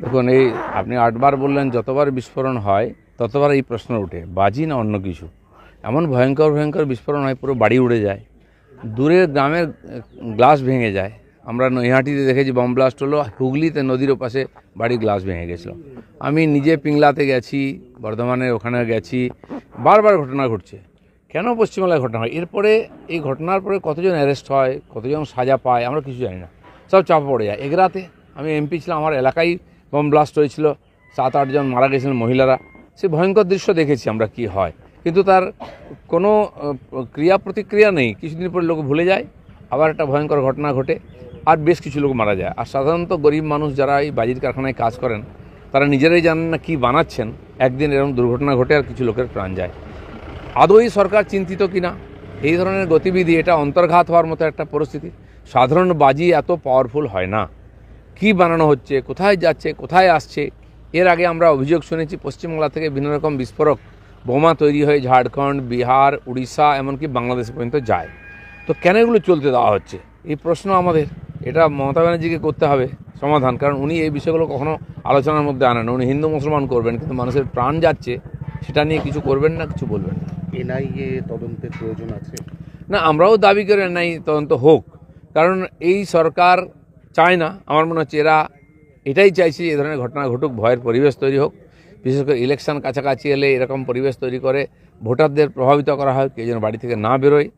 দেখুন, এই আপনি আটবার বললেন, যতবার বিস্ফোরণ হয়, ততবার এই প্রশ্ন ওঠে বাজি না অন্য কিছু? এমন ভয়ঙ্কর ভয়ঙ্কর বিস্ফোরণ হয়, পুরো বাড়ি উড়ে যায়। দূরের গ্রামের গ্লাস ভেঙে যায়। আমরা নৈহাটিতে দেখেছি বম ব্লাস্ট হলো হুগলিতে নদীর ওপাশে বাড়ির গ্লাস ভেঙে গেছিল। আমি নিজে পিংলাতে গেছি, বর্ধমানে ওখানে গেছি, বারবার ঘটনা ঘটছে। কেন পশ্চিমবাংলায় ঘটনা হয়? এরপরে এই ঘটনার পরে কতজন অ্যারেস্ট হয়, কতজন সাজা পায়, আমরা কিছু জানি না। সব চাপা পড়ে যায়। এগরাতে আমি এমপি ছিলাম, আমার এলাকায় বম ব্লাস্ট হয়েছিল, সাত আটজন মারা গেছিলেন মহিলারা। সে ভয়ঙ্কর দৃশ্য দেখেছি আমরা কি হয়। কিন্তু তার কোনো ক্রিয়া প্রতিক্রিয়া নেই। কিছুদিন পরে লোক ভুলে যায়, আবার একটা ভয়ঙ্কর ঘটনা ঘটে, আর বেশ কিছু লোক মারা যায়। আর সাধারণত গরিব মানুষ যারা এই বাজির কারখানায় কাজ করেন, তারা নিজেরাই জানেন না কী বানাচ্ছেন। একদিন এরকম দুর্ঘটনা ঘটে আর কিছু লোকের প্রাণ যায়। আদৌই সরকার চিন্তিত কিনা এই ধরনের গতিবিধি, এটা অন্তর্ঘাত হওয়ার মতো একটা পরিস্থিতি। সাধারণ বাজি এত পাওয়ারফুল হয় না। কি বানানো হচ্ছে কোথায় যাচ্ছে কোথায় আসছে? এর আগে আমরা অভিযোগ শুনেছি পশ্চিমবাংলা থেকে বিভিন্ন রকম বিস্ফোরক বোমা তৈরি হয়ে ঝাড়খণ্ড বিহার উড়িষ্যা এমনকি বাংলাদেশ পর্যন্ত যায়। তো কেন এগুলো চলতে দেওয়া হচ্ছে? এই প্রশ্ন আমাদের। এটা মমতা ব্যানার্জিকে করতে হবে সমাধান কারণ উনি এই বিষয়গুলো কখনো আলোচনার মধ্যে আনেন উনি হিন্দু মুসলমান করবেন কিন্তু মানুষের প্রাণ যাচ্ছে সেটা নিয়ে কিছু করবেন না কিছু বলবেন না। এনআইএ তদন্তের প্রয়োজন আছে? না আমরাও দাবি করে নাই তদন্ত হোক। কারণ এই সরকার চায় না। আমার মনে হচ্ছে এরা এটাই চাইছে এই ধরনের ঘটনা ঘটুক, ভয়ের পরিবেশ তৈরি হোক। বিশেষ করে ইলেকশন কাছাকাছি এলে এরকম পরিবেশ তৈরি করে, ভোটারদের প্রভাবিত করা হয় কেউ যেন বাড়ি থেকে না বেরোয়।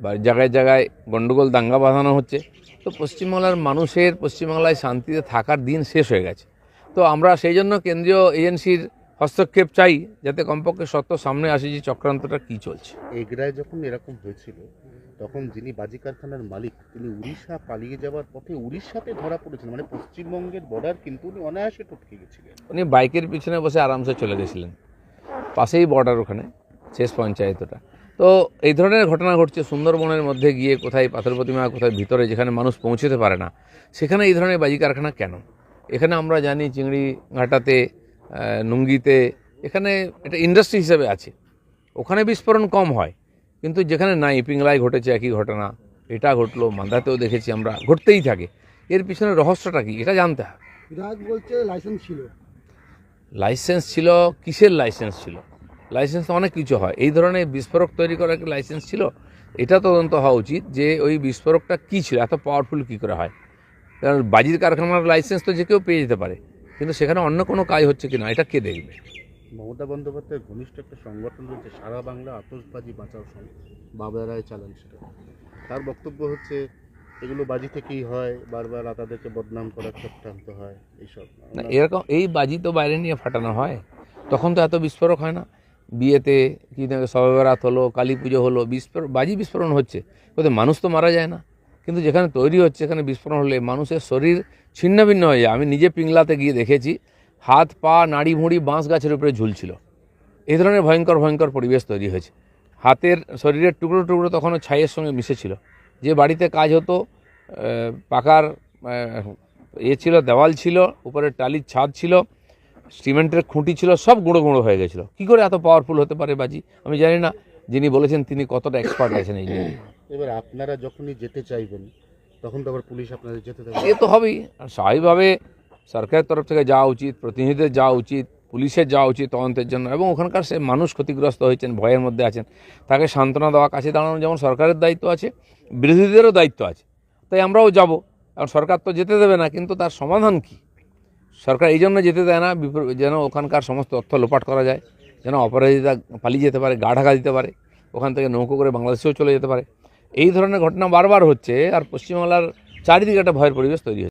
বা জায়গায় জায়গায় গণ্ডগোল দাঙ্গা বাঁধানো হচ্ছে। তো পশ্চিমবাংলার মানুষের, পশ্চিমবাংলায় শান্তিতে থাকার দিন শেষ হয়ে গেছে। তো আমরা সেই জন্য কেন্দ্রীয় এজেন্সির হস্তক্ষেপ চাই, যাতে কমপক্ষে সত্য সামনে আসে যে চক্রান্তটা কী চলছে। এগরায় যখন এরকম হয়েছিল তখন যিনি বাজি কারখানার মালিক, তিনি উড়িষ্যা পালিয়ে যাওয়ার পথে উড়িষ্যাতে ধরা পড়েছিলেন। মানে পশ্চিমবঙ্গের বর্ডার কিন্তু উনি অনায়াসে টপকে গেছিলেন। উনি বাইকের পিছনে বসে আরামসে চলে গেছিলেন। পাশেই বর্ডার ওখানে, শেষ পঞ্চায়েতটা। তো এই ধরনের ঘটনা ঘটছে সুন্দরবনের মধ্যে গিয়ে, কোথায় পাথর প্রতিমা, কোথায় ভিতরে যেখানে মানুষ পৌঁছতে পারে না, সেখানে এই ধরনের বাজি কারখানা কেন? এখানে আমরা জানি চিংড়ি ঘাটাতে নুঙ্গিতে, এখানে এটা ইন্ডাস্ট্রি হিসেবে আছে। ওখানে বিস্ফোরণ কম হয়। কিন্তু যেখানে নাই পিংলায় ঘটেছে একই ঘটনা। এটা ঘটলো মান্দাতেও দেখেছি আমরা ঘটতেই থাকে। এর পিছনে রহস্যটা কি? এটা জানতে হবে। বিধায়ক বলছে লাইসেন্স ছিল। লাইসেন্স ছিল কিসের লাইসেন্স ছিল? লাইসেন্স তো অনেক কিছু হয়। এই ধরনের বিস্ফোরক তৈরি করার কি লাইসেন্স ছিল? এটা তদন্ত হওয়া উচিত যে ওই বিস্ফোরকটা কী ছিল এত পাওয়ারফুল কী করে হয়। কারণ বাজির কারখানার লাইসেন্স তো যে কেউ পেয়ে যেতে পারে। কিন্তু সেখানে অন্য কোনো কাজ হচ্ছে কিনা এটা কে দেখবে? মমতা বন্দ্যোপাধ্যায়ের ঘনিষ্ঠ একটা সংগঠন রয়েছে, সারা বাংলা আতশবাজি বাঁচাও বাবলা রায় চালান সেটা। তার বক্তব্য হচ্ছে, এগুলো বাজি থেকেই হয়, বারবার তাদেরকে বদনাম করার চক্রান্ত হয়, এইসব। এরকম এই বাজি তো বাইরে নিয়ে ফাটানো হয়, তখন তো এত বিস্ফোরক হয় না। বিয়েতে কি সবে বরাত হলো, কালী পুজো হলো বিস্ফোরণ বাজি বিস্ফোরণ হচ্ছে ওতে মানুষ তো মারা যায় না। কিন্তু যেখানে তৈরি হচ্ছে এখানে বিস্ফোরণ হলে মানুষের শরীর ছিন্ন ভিন্ন হয়ে যায়। আমি নিজে পিংলাতে গিয়ে দেখেছি হাত পা নাড়ি ভুঁড়ি বাঁশ গাছের উপরে ঝুলছিল। এই ধরনের ভয়ঙ্কর ভয়ঙ্কর পরিবেশ তৈরি হয়েছে। হাতের শরীরের টুকরো টুকরো তখনও ছাইয়ের সঙ্গে মিশেছিল। যে বাড়িতে কাজ হতো পাকার এ ছিল দেওয়াল ছিল উপরে টালির ছাদ ছিল সিমেন্টের খুঁটি ছিল সব গুঁড়ো গুঁড়ো হয়ে গেছিল। কী করে এত পাওয়ারফুল হতে পারে বাজি? আমি জানি না। যিনি বলেছেন তিনি কতটা এক্সপার্ট আছেন এই নিয়ে এবার আপনারা যখনই যেতে চাইবেন তখন তো আবার পুলিশ আপনাদের যেতে দেবে। এ তো হবেই। আর স্বাভাবিকভাবে সরকারের তরফ থেকে যাওয়া উচিত, প্রতিনিধিদের যাওয়া উচিত, পুলিশের যাওয়া উচিত তদন্তের জন্য এবং ওখানকার সে মানুষ ক্ষতিগ্রস্ত হয়েছেন, ভয়ের মধ্যে আছেন। তাকে সান্ত্বনা দেওয়া, কাছে দাঁড়ানো যেমন সরকারের দায়িত্ব আছে, বিরোধীদেরও দায়িত্ব আছে। তাই আমরাও যাব। কারণ সরকার তো যেতে দেবে না, কিন্তু তার সমাধান কি? সরকার এই জন্য যেতে দেয় না যেন ওখানকার সমস্ত অর্থ লোপাট করা যায়, যেন অপরাধীরা পালিয়ে যেতে পারে, গা ঢাকা দিতে পারে, ওখান থেকে নৌকো করে বাংলাদেশেও চলে যেতে পারে। এই ধরনের ঘটনা বারবার হচ্ছে, আর পশ্চিমবাংলার চারিদিকে একটা ভয়ের পরিবেশ তৈরি হচ্ছে।